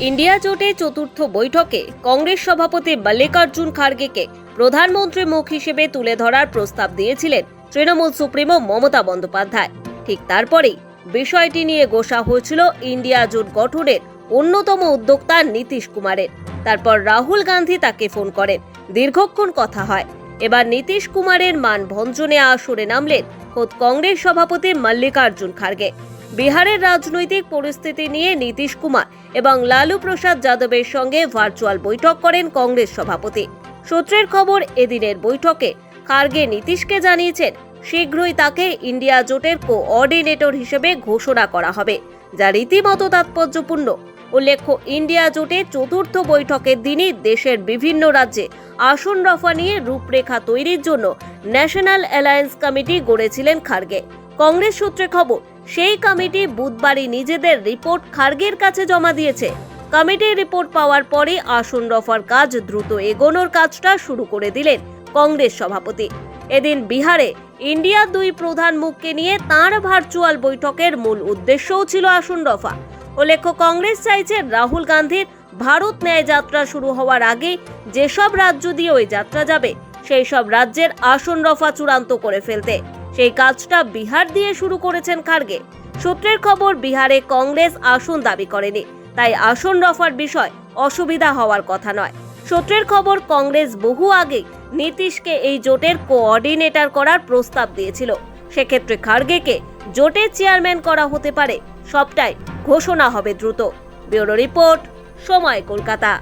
India জোটে চতুর্থ বৈঠকে কংগ্রেস সভাপতি মল্লিকার্জুন খার্গেকে প্রধানমন্ত্রী মুখ হিসেবে তুলে ধরার প্রস্তাব দিয়েছিলেন তৃণমূল সুপ্রিমো মমতা বন্দ্যোপাধ্যায়। ঠিক তারপরেই বিষয়টি নিয়ে গোসা হয়েছিল ইন্ডিয়া জোট গঠনের অন্যতম উদ্যোক্তা নীতিশ কুমারের। তারপর রাহুল গান্ধী তাকে ফোন করেন, দীর্ঘক্ষণ কথা হয়। এবার নীতিশ কুমারের মান ভঞ্জনে আসরে নামলেন খোদ কংগ্রেস সভাপতি মল্লিকার্জুন খার্গে। বিহারের রাজনৈতিক পরিস্থিতি নিয়ে নীতিশ কুমার এবং লালু প্রসাদ যাদবের সঙ্গে ভার্চুয়াল বৈঠক করেন কংগ্রেস সভাপতি। সূত্রের খবর, এদিনের বৈঠকে খার্গে নীতিশকে জানিয়েছেন, শীঘ্রই তাকে ইন্ডিয়া জোটের কোঅর্ডিনেটর হিসেবে ঘোষণা করা হবে, যা রীতিমতো তাৎপর্যপূর্ণ। উল্লেখ্য, ইন্ডিয়া জোটে চতুর্থ বৈঠকের দিনই দেশের বিভিন্ন রাজ্যে আসন রফা নিয়ে রূপরেখা তৈরির জন্য ন্যাশনাল অ্যালায়েন্স কমিটি গড়েছিলেন খার্গে। কংগ্রেস সূত্রে খবর সেই কমিটি বুধবারই নিজেদের রিপোর্ট খার্গের কাছে জমা দিয়েছে। কমিটির রিপোর্ট পাওয়ার পরে আসন রফার কাজ দ্রুত এগোনোর কাজটা শুরু করে দিলেন কংগ্রেস সভাপতি। এদিন বিহারে ইন্ডিয়ার দুই প্রধান মুখকে নিয়ে তাঁর ভার্চুয়াল বৈঠকের মূল উদ্দেশ্যও ছিল আসন রফা। উল্লেখ্য, কংগ্রেস চাইছে রাহুল গান্ধীর ভারত ন্যায় যাত্রা শুরু হওয়ার আগে যেসব রাজ্য দিয়ে ওই যাত্রা যাবে সেই সব রাজ্যের আসন রফা চূড়ান্ত করে ফেলতে। সেই কাজটা বিহার দিয়ে শুরু করেছেন খার্গে। সূত্রের খবর, বিহারে কংগ্রেস আসন দাবি করেনি। তাই আসন রফার বিষয় অসুবিধা হওয়ার কথা নয়। সূত্রের খবর, কংগ্রেস বহু আগে নীতিশকে এই জোটের কোঅর্ডিনেটর করার প্রস্তাব দিয়েছিল। সেক্ষেত্রে খার্গেকে জোটের চেয়ারম্যান করা হতে পারে। সবটাই ঘোষণা হবে দ্রুত। ব্যুরো রিপোর্ট, সময় কলকাতা।